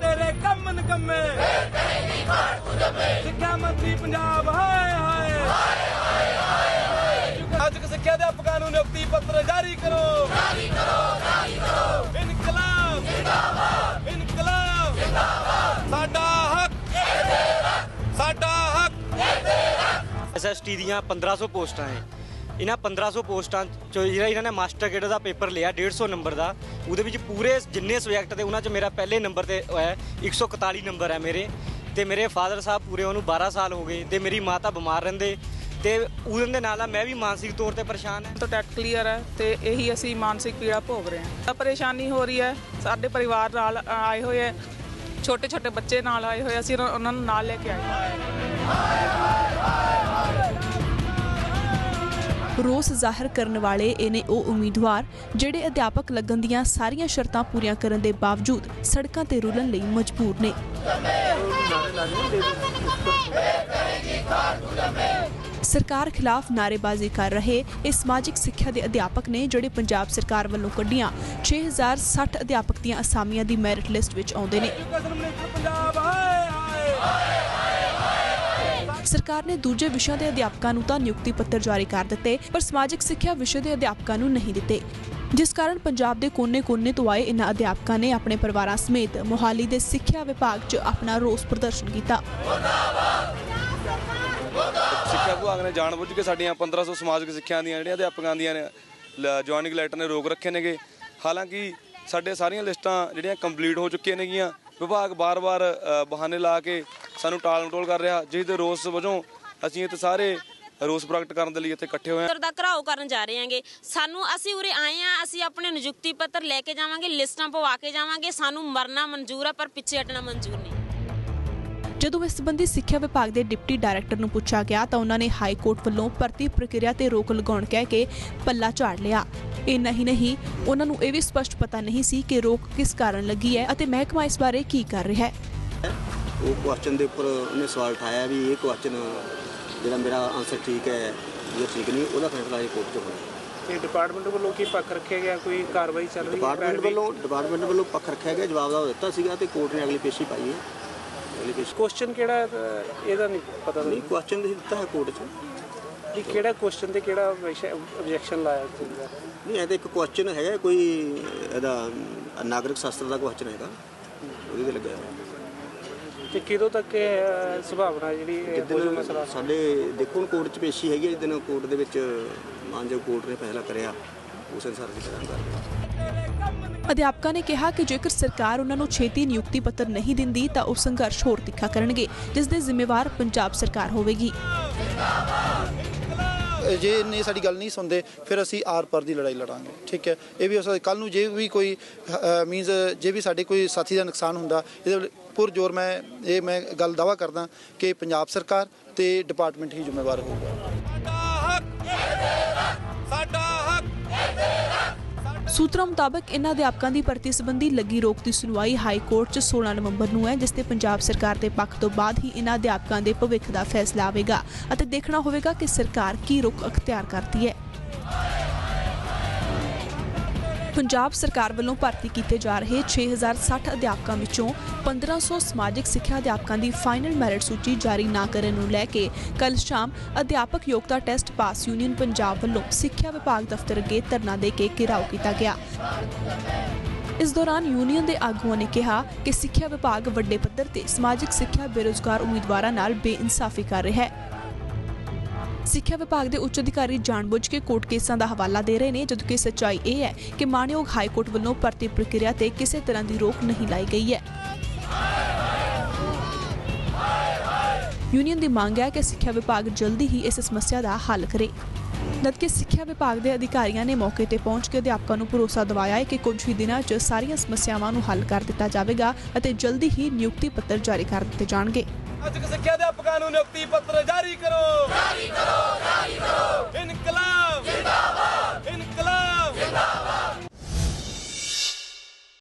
ਤੇਰੇ ਕੰਮ ਨਕਮੇ। ਸਿੱਖਿਆ ਮੰਤਰੀ ਪੰਜਾਬ, ਹਾਏ ਹਾਏ। ਅੱਜ ਸਿੱਖਿਆ ਦੇ ਅਧਿਆਪਕਾਂ ਨੂੰ ਨਿਯੁਕਤੀ ਪੱਤਰ ਜਾਰੀ ਕਰੋ। ਜਾਰੀ ਕਰੋ ਜਾਰੀ ਕਰੋ ਇਨਕਲਾਬ। ਜਿੰਦਾਬਾਦ ਇਨਕਲਾਬ। ਜਿੰਦਾਬਾਦ ਸਾਡਾ ਹੱਕ। ਸਾਡਾ ਹੱਕ। ਐਸਐਸਟੀ ਦੀਆਂ 1500 ਪੋਸਟਾਂ ਹੈ। ਇਹਨਾਂ 1500 ਪੋਸਟਾਂ ਚੋਂ ਜਿਹੜਾ ਇਹਨਾਂ ਨੇ ਮਾਸਟਰ ਗ੍ਰੇਡ ਦਾ ਪੇਪਰ ਲਿਆ 150 ਨੰਬਰ ਦਾ, ਉਹਦੇ ਵਿੱਚ ਪੂਰੇ ਜਿੰਨੇ ਸਬਜੈਕਟ ਤੇ ਉਹਨਾਂ 'ਚ ਮੇਰਾ ਪਹਿਲੇ ਨੰਬਰ ਤੇ ਹੈ 141 ਨੰਬਰ ਹੈ ਮੇਰੇ। ਤੇ ਮੇਰੇ ਫਾਦਰ ਸਾਹਿਬ ਪੂਰੇ ਉਹਨੂੰ 12 ਸਾਲ ਹੋ ਗਏ, ਤੇ ਮੇਰੀ ਮਾਤਾ ਬਿਮਾਰ ਰਹਿੰਦੇ, ਤੇ ਉਹਦੇ ਦੇ ਨਾਲ ਨਾਲ ਮੈਂ ਵੀ ਮਾਨਸਿਕ ਤੌਰ ਤੇ ਪਰੇਸ਼ਾਨ ਹਾਂ। ਤਾਂ ਟੈਟ ਕਲੀਅਰ ਹੈ ਤੇ ਇਹੀ ਅਸੀਂ ਮਾਨਸਿਕ ਪੀੜਾ ਭੋਗ ਰਹੇ ਹਾਂ। ਤਾਂ ਪਰੇਸ਼ਾਨੀ ਹੋ ਰਹੀ ਹੈ, ਸਾਡੇ ਪਰਿਵਾਰ ਨਾਲ ਆਏ ਹੋਏ ਹੈ ਛੋਟੇ ਛੋਟੇ ਬੱਚੇ ਨਾਲ ਆਏ ਹੋਏ, ਅਸੀਂ ਉਹਨਾਂ- ਉਹਨਾਂ ਨੂੰ ਨਾਲ ਲੈ ਕੇ ਆਏ ਹਾਂ। ਰੋਸ ਜ਼ਾਹਰ ਕਰਨ ਵਾਲੇ ਇਹ ਨੇ ਉਹ ਉਮੀਦਵਾਰ ਜਿਹੜੇ ਅਧਿਆਪਕ ਲੱਗਣ ਦੀਆਂ ਸਾਰੀਆਂ ਸ਼ਰਤਾਂ ਪੂਰੀਆਂ ਕਰਨ ਦੇ ਬਾਵਜੂਦ ਸੜਕਾਂ ਤੇ ਰੁਲਣ ਲਈ ਮਜਬੂਰ ਨੇ। ਸਰਕਾਰ ਖਿਲਾਫ ਨਾਅਰੇਬਾਜ਼ੀ ਕਰ ਰਹੇ ਇਹ ਸਮਾਜਿਕ ਸਿੱਖਿਆ ਦੇ ਅਧਿਆਪਕ ਨੇ ਜਿਹੜੇ ਪੰਜਾਬ ਸਰਕਾਰ ਵੱਲੋਂ ਕੱਢੀਆਂ 6060 ਅਧਿਆਪਕ ਦੀਆਂ ਅਸਾਮੀਆਂ ਦੀ ਮੈਰਿਟ ਲਿਸਟ ਵਿੱਚ ਆਉਂਦੇ ਨੇ। ਸਰਕਾਰ ਨੇ ਦੂਜੇ ਵਿਸ਼ਿਆਂ ਦੇ ਅਧਿਆਪਕਾਂ ਨੂੰ ਤਾਂ ਨਿਯੁਕਤੀ ਪੱਤਰ ਜਾਰੀ ਕਰ ਦਿੱਤੇ, ਪਰ ਸਮਾਜਿਕ ਸਿੱਖਿਆ ਵਿਸ਼ੇ ਦੇ ਅਧਿਆਪਕਾਂ ਨੂੰ ਨਹੀਂ ਦਿੱਤੇ। ਜਿਸ ਕਾਰਨ ਪੰਜਾਬ ਦੇ ਕੋਨੇ-ਕੋਨੇ ਤੋਂ ਆਏ ਇਨ੍ਹਾਂ ਅਧਿਆਪਕਾਂ ਨੇ ਆਪਣੇ ਪਰਿਵਾਰਾਂ ਸਮੇਤ ਮੋਹਾਲੀ ਦੇ ਸਿੱਖਿਆ ਵਿਭਾਗ 'ਚ ਆਪਣਾ ਰੋਸ ਪ੍ਰਦਰਸ਼ਨ ਕੀਤਾ। ਸਿੱਖਿਆ ਵਿਭਾਗ ਨੇ ਜਾਣਬੁੱਝ ਕੇ ਸਾਡੀਆਂ 1500 ਸਮਾਜਿਕ ਸਿੱਖਿਆ ਦੀਆਂ ਜਿਹੜੀਆਂ ਅਧਿਆਪਕਾਂ ਦੀਆਂ ਜੁਆਇਨਿੰਗ ਲੈਟਰ ਨੇ ਰੋਕ ਰੱਖੇ ਨੇਗੇ। ਹਾਲਾਂਕਿ ਸਾਡੇ ਸਾਰੀਆਂ ਲਿਸਟਾਂ ਜਿਹੜੀਆਂ ਕੰਪਲੀਟ ਹੋ ਚੁੱਕੀਆਂ ਨੇਗੀਆਂ ਵਿਭਾਗ ਬਾਰ-ਬਾਰ ਬਹਾਨੇ ਲਾ ਕੇ ਸਾਨੂੰ ਟਾਲ ਮਟੋਲ ਕਰ ਰਿਹਾ। ਜਿਸ ਦੇ ਰੋਸ ਵਜੋਂ ਅਸੀਂ ਇੱਥੇ ਸਾਰੇ ਰੋਸ ਪ੍ਰਗਟ ਕਰਨ ਦੇ ਲਈ ਇੱਥੇ ਇਕੱਠੇ ਹੋਏ ਹਾਂ। ਦਾ ਘਰਾਓ ਕਰਨ ਜਾ ਰਹੇ ਹਾਂਗੇ। ਸਾਨੂੰ ਅਸੀਂ ਉਰੇ ਆਏ ਆ ਅਸੀਂ ਆਪਣੇ ਨਿਯੁਕਤੀ ਪੱਤਰ ਲੈ ਕੇ ਜਾਵਾਂਗੇ ਲਿਸਟਾਂ ਪਵਾ ਕੇ ਜਾਵਾਂਗੇ। ਸਾਨੂੰ ਮਰਨਾ ਮਨਜ਼ੂਰ ਆ ਪਰ ਪਿੱਛੇ ਹਟਣਾ ਮਨਜ਼ੂਰ ਨਹੀਂ। ਜਦੋਂ ਇਸ ਸੰਬੰਧੀ ਸਿੱਖਿਆ ਵਿਭਾਗ ਦੇ ਡਿਪਟੀ ਡਾਇਰੈਕਟਰ ਨੂੰ ਪੁੱਛਿਆ ਗਿਆ ਤਾਂ ਉਹਨਾਂ ਨੇ ਹਾਈ ਕੋਰਟ ਵੱਲੋਂ ਭਰਤੀ ਪ੍ਰਕਿਰਿਆ ਤੇ ਰੋਕ ਲਗਾਉਣ ਕਹਿ ਕੇ ਪੱਲਾ ਝਾੜ ਲਿਆ। ਇੰਨਾ ਹੀ ਨਹੀਂ। ਉਹਨਾਂ ਨੂੰ ਇਹ ਵੀ ਸਪਸ਼ਟ ਪਤਾ ਨਹੀਂ ਸੀ ਕਿ ਰੋਕ ਕਿਸ ਕਾਰਨ ਲੱਗੀ ਹੈ ਅਤੇ ਮਹਿਕਮਾ ਇਸ ਬਾਰੇ ਕੀ ਕਰ ਰਿਹਾ ਹੈ। ਉਹ ਕੁਐਸਚਨ ਦੇ ਉੱਪਰ ਉਹਨੇ ਸਵਾਲ ਉਠਾਇਆ ਵੀ ਇਹ ਕੁਐਸਚਨ ਜਿਹੜਾ ਮੇਰਾ ਆਨਸਰ ਠੀਕ ਹੈ ਜਾਂ ਠੀਕ ਨਹੀਂ ਉਹਦਾ ਫੈਸਲਾ ਇਹ ਕੋਰਟ 'ਚ ਹੋਣਾ। ਤੇ ਡਿਪਾਰਟਮੈਂਟ ਵੱਲੋਂ ਕੀ ਪੱਖ ਰੱਖਿਆ ਗਿਆ? ਕੋਈ ਕਾਰਵਾਈ ਚੱਲ ਰਹੀ ਹੈ ਡਿਪਾਰਟਮੈਂਟ ਵੱਲੋਂ ਡਿਪਾਰਟਮੈਂਟ ਵੱਲੋਂ ਪੱਖ ਰੱਖਿਆ ਗਿਆ ਜਵਾਬ ਦਾ ਦਿੱਤਾ ਸੀਗਾ ਤੇ ਕੋਰਟ ਨੇ ਅਗਲੀ ਪੇਸ਼ੀ ਪਾਈ ਹੈ। ਅਗਲੀ ਪੇਸ਼ੀ ਕੁਐਸਚਨ ਕਿਹੜਾ ਇਹਦਾ ਨਹੀਂ ਪਤਾ ਨਹੀਂ ਨਹੀਂ ਕੁਐਸਚਨ ਦੇ ਦਿੱਤਾ ਹੈ ਕੋਰਟ 'ਚ। ਵੀ ਕਿਹੜਾ ਕੁਐਸਚਨ ਤੇ ਕਿਹੜਾ ਆਬਜੈਕਸ਼ਨ ਲਾਇਆ ਤੁਸੀਂ? ਨਹੀਂ ਇਹ ਤਾਂ ਇੱਕ ਕੁਐਸਚਨ ਹੈਗਾ ਕੋਈ ਇਹਦਾ ਨਾਗਰਿਕ ਸ਼ਾਸਤਰ ਦਾ ਕੁਐਸਚਨ ਹੈਗਾ। ਉਹਦੇ ਤੇ ਲੱਗਿਆ ਹੋਇਆ। ਤੇ ਕਿਦੋਂ ਤੱਕ ਇਹ ਸੰਭਾਵਨਾ ਜਿਹੜੀ ਮਸਲਾ ਜਿੱਦਣ ਸਾਡੇ ਦੇਖੋ ਹੁਣ ਕੋਰਟ 'ਚ ਪੇਸ਼ੀ ਹੈਗੀ ਹੈ ਜਿੱਦਣ ਕੋਰਟ ਦੇ ਵਿੱਚ ਮਾਨਯੋਗ ਕੋਰਟ ਨੇ ਫੈਸਲਾ ਕਰਿਆ ਉਸ ਅਨੁਸਾਰ ਅਸੀਂ ਕਰਾਂਗੇ ਅਧਿਆਪਕਾਂ ਨੇ ਕਿਹਾ ਕਿ ਜੇਕਰ ਸਰਕਾਰ ਉਹਨਾਂ ਨੂੰ ਛੇਤੀ ਨਿਯੁਕਤੀ ਪੱਤਰ ਨਹੀਂ ਦਿੰਦੀ ਤਾਂ ਉਹ ਸੰਘਰਸ਼ ਹੋਰ ਤਿੱਖਾ ਕਰਨਗੇ ਜਿਸ ਦੇ ਜ਼ਿੰਮੇਵਾਰ ਪੰਜਾਬ ਸਰਕਾਰ ਹੋਵੇਗੀ। ਜੇ ਇਹਨੇ ਸਾਡੀ ਗੱਲ ਨਹੀਂ ਸੁਣਦੇ, ਫਿਰ ਅਸੀਂ ਆਰ ਪਰ ਦੀ ਲੜਾਈ ਲੜਾਂਗੇ। ਠੀਕ ਹੈ? ਇਹ ਵੀ ਉਸ ਕੱਲ ਨੂੰ ਜੇ ਵੀ ਕੋਈ ਮੀਨਸ ਜੇ ਵੀ ਸਾਡੇ ਕੋਈ ਸਾਥੀ ਦਾ ਨੁਕਸਾਨ ਹੁੰਦਾ, ਇਹਦੇ ਪੁਰ ਜ਼ੋਰ ਮੈਂ, ਇਹ ਮੈਂ ਗੱਲ ਦਾਵਾ ਕਰਦਾ ਕਿ ਪੰਜਾਬ ਸਰਕਾਰ ਤੇ ਡਿਪਾਰਟਮੈਂਟ ਹੀ ਜ਼ਿੰਮੇਵਾਰ ਹੋਊਗਾ। ਸੂਤਰਾਂ ਮੁਤਾਬਕ ਇਹਨਾਂ ਅਧਿਆਪਕਾਂ ਦੀ ਭਰਤੀ ਸੰਬੰਧੀ ਲੱਗੀ ਰੋਕ ਦੀ ਸੁਣਵਾਈ ਹਾਈ ਕੋਰਟ 'ਚ 16 ਨਵੰਬਰ ਨੂੰ ਹੈ, ਜਿਸ ਤੇ ਪੰਜਾਬ ਸਰਕਾਰ ਦੇ ਪੱਖ ਤੋਂ ਬਾਅਦ ਹੀ ਇਹਨਾਂ ਅਧਿਆਪਕਾਂ ਦੇ ਭਵਿੱਖ ਦਾ ਫੈਸਲਾ ਆਵੇਗਾ ਅਤੇ ਦੇਖਣਾ ਹੋਵੇਗਾ ਕਿ ਸਰਕਾਰ ਕੀ ਰੁਖ ਅਖਤਿਆਰ ਕਰਦੀ ਹੈ। ਪੰਜਾਬ ਸਰਕਾਰ ਵੱਲੋਂ ਭਰਤੀ ਕੀਤੇ ਜਾ ਰਹੇ 6060 ਅਧਿਆਪਕਾਂ ਵਿੱਚੋਂ 1500 ਸਮਾਜਿਕ ਸਿੱਖਿਆ ਅਧਿਆਪਕਾਂ ਦੀ ਫਾਈਨਲ ਮੈਰਿਟ ਸੂਚੀ ਜਾਰੀ ਨਾ ਕਰਨ ਨੂੰ ਲੈ ਕੇ ਕੱਲ ਸ਼ਾਮ ਅਧਿਆਪਕ ਯੋਗਤਾ ਟੈਸਟ ਪਾਸ ਯੂਨੀਅਨ ਪੰਜਾਬ ਵੱਲੋਂ ਸਿੱਖਿਆ ਵਿਭਾਗ ਦਫ਼ਤਰ ਅੱਗੇ ਧਰਨਾ ਦੇ ਕੇ ਘਿਰਾਓ ਕੀਤਾ ਗਿਆ। ਇਸ ਦੌਰਾਨ ਯੂਨੀਅਨ ਦੇ ਆਗੂਆਂ ਨੇ ਕਿਹਾ ਕਿ ਸਿੱਖਿਆ ਵਿਭਾਗ ਵੱਡੇ ਪੱਧਰ ਤੇ ਸਮਾਜਿਕ ਸਿੱਖਿਆ ਬੇਰੁਜ਼ਗਾਰ ਉਮੀਦਵਾਰਾਂ ਨਾਲ ਬੇਇਨਸਾਫੀ ਕਰ ਰਿਹਾ ਹੈ। ਸਿੱਖਿਆ ਵਿਭਾਗ ਦੇ ਉੱਚ ਅਧਿਕਾਰੀ ਜਾਣਬੁੱਝ ਕੇ ਕੋਰਟ ਕੇਸਾਂ ਦਾ ਹਵਾਲਾ ਦੇ ਰਹੇ ਨੇ, ਜਦਕਿ ਸੱਚਾਈ ਇਹ ਹੈ ਕਿ ਮਾਣਯੋਗ ਹਾਈ ਕੋਰਟ ਵੱਲੋਂ ਭਰਤੀ ਪ੍ਰਕਿਰਿਆ ਤੇ ਕਿਸੇ ਤਰ੍ਹਾਂ ਦੀ ਰੋਕ ਨਹੀਂ ਲਾਈ ਗਈ ਹੈ। ਯੂਨੀਅਨ ਦੀ ਮੰਗ ਹੈ ਕਿ ਸਿੱਖਿਆ ਵਿਭਾਗ ਜਲਦੀ ਹੀ ਇਸ ਸਮੱਸਿਆ ਦਾ ਹੱਲ ਕਰੇ। ਜਦਕਿ ਸਿੱਖਿਆ ਵਿਭਾਗ ਦੇ ਅਧਿਕਾਰੀਆਂ ਨੇ ਮੌਕੇ ਤੇ ਪਹੁੰਚ ਕੇ ਅਧਿਆਪਕਾਂ ਨੂੰ ਭਰੋਸਾ ਦਿਵਾਇਆ ਹੈ ਕਿ ਕੁਝ ਹੀ ਦਿਨਾਂ 'ਚ ਸਾਰੀਆਂ ਸਮੱਸਿਆਵਾਂ ਨੂੰ ਹੱਲ ਕਰ ਦਿੱਤਾ ਜਾਵੇਗਾ ਅਤੇ ਜਲਦੀ ਹੀ ਨਿਯੁਕਤੀ ਪੱਤਰ ਜਾਰੀ ਕਰ ਦਿੱਤੇ ਜਾਣਗੇ। ਅੱਜ ਸਿੱਖਿਆ ਅਧਿਆਪਕਾਂ ਨੂੰ ਨਿਯੁਕਤੀ ਪੱਤਰ ਜਾਰੀ ਕਰੋ।